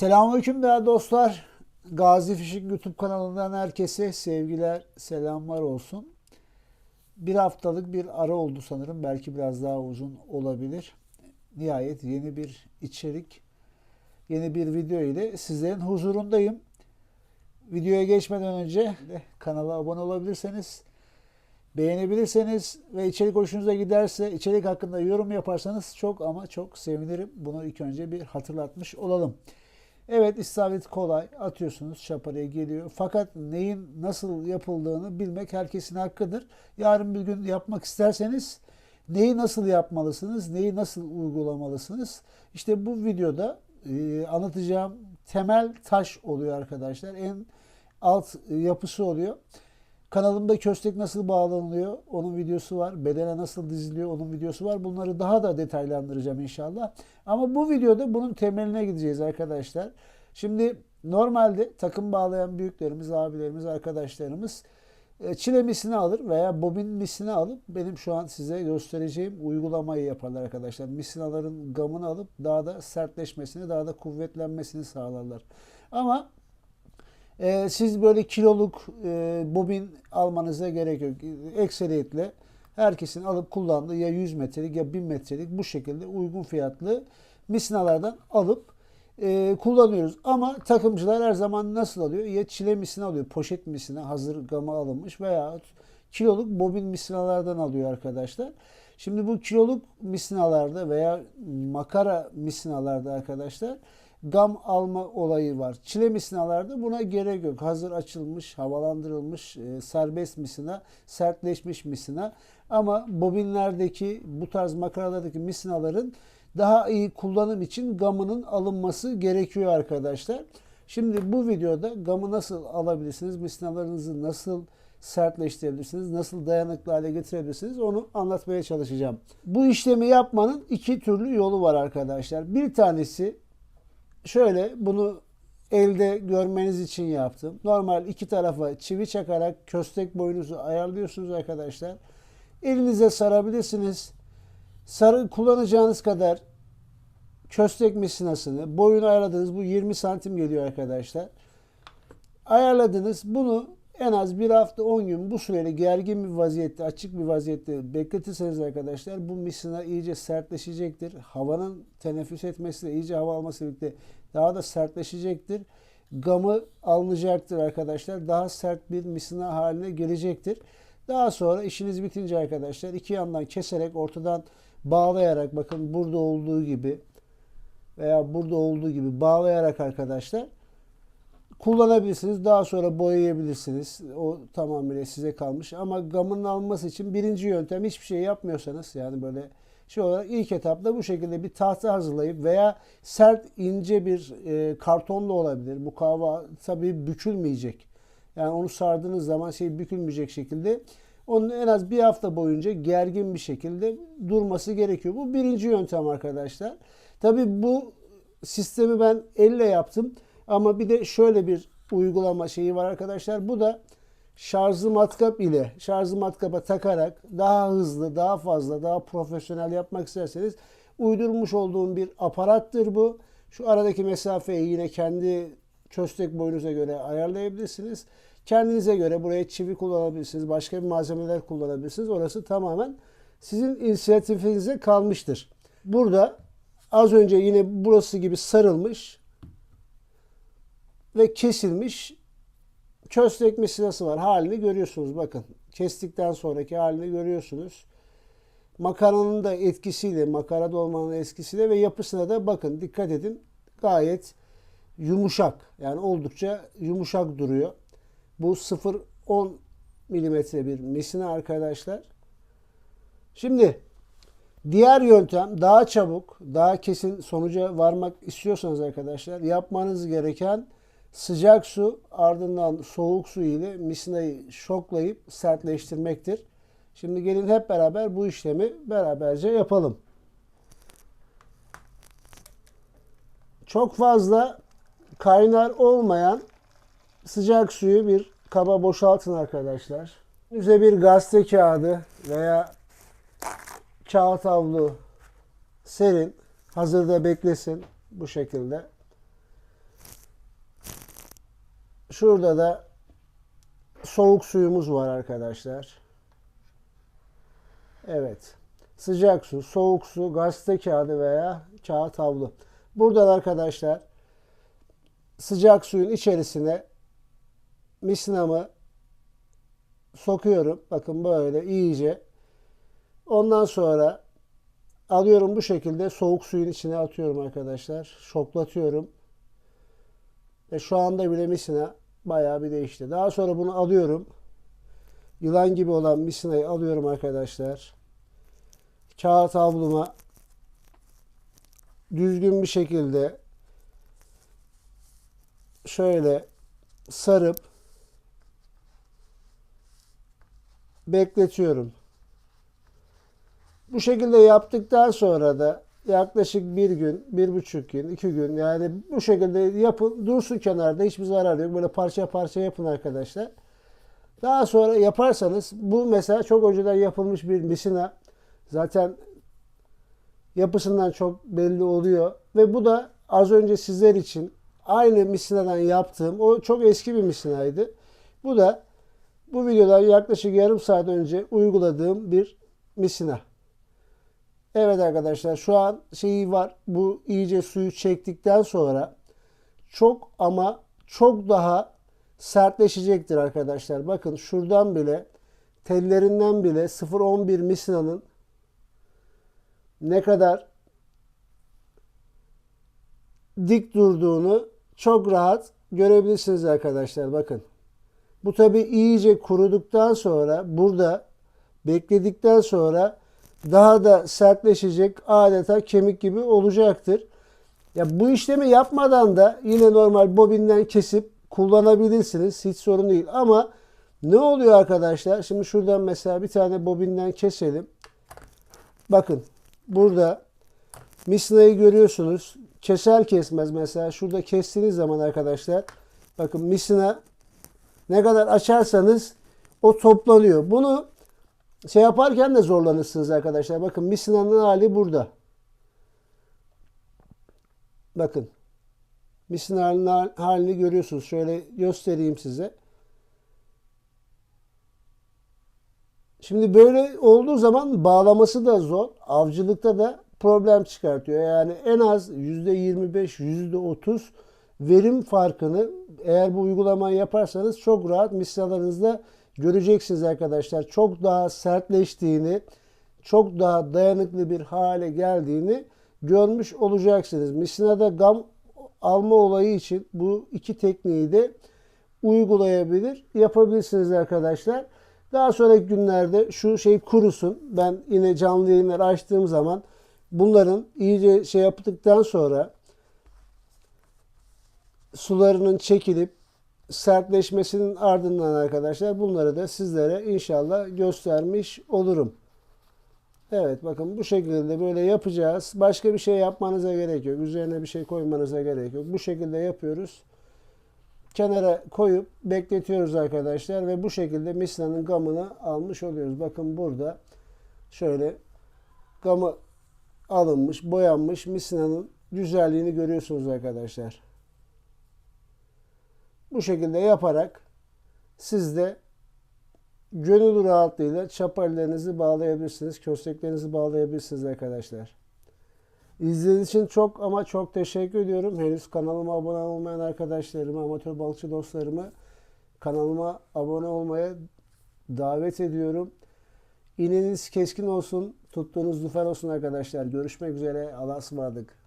Selamünaleyküm değerli dostlar. Gazi Fişik YouTube kanalından herkese sevgiler, selamlar olsun. Bir haftalık bir ara oldu sanırım. Belki biraz daha uzun olabilir. Nihayet yeni bir içerik, yeni bir video ile sizlerin huzurundayım. Videoya geçmeden önce kanala abone olabilirseniz, beğenebilirseniz ve içerik hoşunuza giderse içerik hakkında yorum yaparsanız çok ama çok sevinirim. Bunu ilk önce bir hatırlatmış olalım. Evet istavrit kolay atıyorsunuz çaparaya geliyor. Fakat neyin nasıl yapıldığını bilmek herkesin hakkıdır. Yarın bir gün yapmak isterseniz neyi nasıl yapmalısınız, neyi nasıl uygulamalısınız? İşte bu videoda e, anlatacağım temel taş oluyor arkadaşlar. En alt e, yapısı oluyor. Kanalımda köstek nasıl bağlanılıyor onun videosu var. Bedene nasıl diziliyor onun videosu var. Bunları daha da detaylandıracağım inşallah. Ama bu videoda bunun temeline gideceğiz arkadaşlar. Şimdi normalde takım bağlayan büyüklerimiz, abilerimiz, arkadaşlarımız e, çile misini alır veya bobin misini alıp benim şu an size göstereceğim uygulamayı yaparlar arkadaşlar. Misinaların gamını alıp daha da sertleşmesini, daha da kuvvetlenmesini sağlarlar. Ama ee, siz böyle kiloluk e, bobin almanıza gerek yok. Ekseriyetle herkesin alıp kullandığı ya 100 metrelik ya 1000 metrelik bu şekilde uygun fiyatlı misinalardan alıp e, kullanıyoruz. Ama takımcılar her zaman nasıl alıyor? Ya çile misina alıyor, poşet misina hazır gama alınmış veya kiloluk bobin misinalardan alıyor arkadaşlar. Şimdi bu kiloluk misinalarda veya makara misinalarda arkadaşlar gam alma olayı var. Çile misinalarda buna gerek yok. Hazır açılmış, havalandırılmış, e, serbest misina, sertleşmiş misina. Ama bobinlerdeki bu tarz makaralardaki misinaların daha iyi kullanım için gamının alınması gerekiyor arkadaşlar. Şimdi bu videoda gamı nasıl alabilirsiniz, misinalarınızı nasıl sertleştirebilirsiniz, nasıl dayanıklı hale getirebilirsiniz onu anlatmaya çalışacağım. Bu işlemi yapmanın iki türlü yolu var arkadaşlar. Bir tanesi şöyle bunu elde görmeniz için yaptım. Normal iki tarafa çivi çakarak köstek boyunuzu ayarlıyorsunuz arkadaşlar. Elinize sarabilirsiniz. Sarı kullanacağınız kadar köstek misinasını boyunu ayarladınız. Bu 20 santim geliyor arkadaşlar. Ayarladınız. Bunu en az bir hafta 10 gün bu süreli gergin bir vaziyette, açık bir vaziyette bekletirseniz arkadaşlar bu misina iyice sertleşecektir. Havanın teneffüs etmesiyle iyice hava alması birlikte daha da sertleşecektir. Gamı alınacaktır arkadaşlar. Daha sert bir misina haline gelecektir. Daha sonra işiniz bitince arkadaşlar iki yandan keserek ortadan bağlayarak bakın burada olduğu gibi veya burada olduğu gibi bağlayarak arkadaşlar kullanabilirsiniz. Daha sonra boyayabilirsiniz. O tamamıyla size kalmış. Ama gamın alınması için birinci yöntem hiçbir şey yapmıyorsanız yani böyle şey olarak ilk etapta bu şekilde bir tahta hazırlayıp veya sert ince bir e, kartonla olabilir. Bu kahva tabii bükülmeyecek. Yani onu sardığınız zaman şey bükülmeyecek şekilde onun en az bir hafta boyunca gergin bir şekilde durması gerekiyor. Bu birinci yöntem arkadaşlar. Tabii bu sistemi ben elle yaptım. Ama bir de şöyle bir uygulama şeyi var arkadaşlar. Bu da şarjlı matkap ile şarjlı matkapa takarak daha hızlı, daha fazla, daha profesyonel yapmak isterseniz uydurmuş olduğum bir aparattır bu. Şu aradaki mesafeyi yine kendi köstek boyunuza göre ayarlayabilirsiniz. Kendinize göre buraya çivi kullanabilirsiniz. Başka bir malzemeler kullanabilirsiniz. Orası tamamen sizin inisiyatifinize kalmıştır. Burada az önce yine burası gibi sarılmış ve kesilmiş köstek misinası var. Halini görüyorsunuz bakın. Kestikten sonraki halini görüyorsunuz. Makaranın da etkisiyle, makara dolmanın etkisiyle ve yapısına da bakın dikkat edin. Gayet yumuşak. Yani oldukça yumuşak duruyor. Bu 0-10 milimetre bir misina arkadaşlar. Şimdi diğer yöntem daha çabuk, daha kesin sonuca varmak istiyorsanız arkadaşlar yapmanız gereken Sıcak su ardından soğuk su ile misinayı şoklayıp sertleştirmektir. Şimdi gelin hep beraber bu işlemi beraberce yapalım. Çok fazla kaynar olmayan sıcak suyu bir kaba boşaltın arkadaşlar. Üze bir gazete kağıdı veya kağıt havlu serin. Hazırda beklesin bu şekilde. Şurada da soğuk suyumuz var arkadaşlar. Evet. Sıcak su, soğuk su, gazete kağıdı veya kağıt havlu. Buradan arkadaşlar sıcak suyun içerisine misinamı sokuyorum. Bakın böyle iyice. Ondan sonra alıyorum bu şekilde soğuk suyun içine atıyorum arkadaşlar. Şoklatıyorum. Ve şu anda bile misina bayağı bir değişti. Daha sonra bunu alıyorum. Yılan gibi olan misinayı alıyorum arkadaşlar. Kağıt havluma düzgün bir şekilde şöyle sarıp bekletiyorum. Bu şekilde yaptıktan sonra da yaklaşık bir gün, bir buçuk gün, iki gün yani bu şekilde yapın, dursun kenarda hiçbir zarar yok. Böyle parça parça yapın arkadaşlar. Daha sonra yaparsanız bu mesela çok önceden yapılmış bir misina. Zaten yapısından çok belli oluyor. Ve bu da az önce sizler için aynı misinadan yaptığım o çok eski bir misinaydı. Bu da bu videodan yaklaşık yarım saat önce uyguladığım bir misina. Evet arkadaşlar şu an şeyi var. Bu iyice suyu çektikten sonra çok ama çok daha sertleşecektir arkadaşlar. Bakın şuradan bile tellerinden bile 0.11 misinanın ne kadar dik durduğunu çok rahat görebilirsiniz arkadaşlar. Bakın. Bu tabi iyice kuruduktan sonra burada bekledikten sonra daha da sertleşecek adeta kemik gibi olacaktır. Ya bu işlemi yapmadan da yine normal bobinden kesip kullanabilirsiniz. Hiç sorun değil. Ama ne oluyor arkadaşlar? Şimdi şuradan mesela bir tane bobinden keselim. Bakın burada misinayı görüyorsunuz. Keser kesmez mesela şurada kestiğiniz zaman arkadaşlar bakın misina ne kadar açarsanız o toplanıyor. Bunu şey yaparken de zorlanırsınız arkadaşlar. Bakın misinanın hali burada. Bakın. Misinanın halini görüyorsunuz. Şöyle göstereyim size. Şimdi böyle olduğu zaman bağlaması da zor. Avcılıkta da problem çıkartıyor. Yani en az %25, %30 verim farkını eğer bu uygulamayı yaparsanız çok rahat misinalarınızda göreceksiniz arkadaşlar. Çok daha sertleştiğini, çok daha dayanıklı bir hale geldiğini görmüş olacaksınız. Misinada gam alma olayı için bu iki tekniği de uygulayabilir, yapabilirsiniz arkadaşlar. Daha sonraki günlerde şu şey kurusun. Ben yine canlı yayınları açtığım zaman bunların iyice şey yaptıktan sonra sularının çekilip sertleşmesinin ardından arkadaşlar bunları da sizlere inşallah göstermiş olurum. Evet bakın bu şekilde böyle yapacağız. Başka bir şey yapmanıza gerek yok. Üzerine bir şey koymanıza gerek yok. Bu şekilde yapıyoruz. Kenara koyup bekletiyoruz arkadaşlar ve bu şekilde misinanın gamını almış oluyoruz. Bakın burada şöyle gamı alınmış, boyanmış misinanın güzelliğini görüyorsunuz arkadaşlar. Bu şekilde yaparak siz de gönül rahatlığıyla çaparlarınızı bağlayabilirsiniz, kösteklerinizi bağlayabilirsiniz arkadaşlar. İzlediğiniz için çok ama çok teşekkür ediyorum. Henüz kanalıma abone olmayan arkadaşlarımı, amatör balıkçı dostlarımı kanalıma abone olmaya davet ediyorum. İğneniz keskin olsun, tuttuğunuz lüfer olsun arkadaşlar. Görüşmek üzere. Allah'a ısmarladık.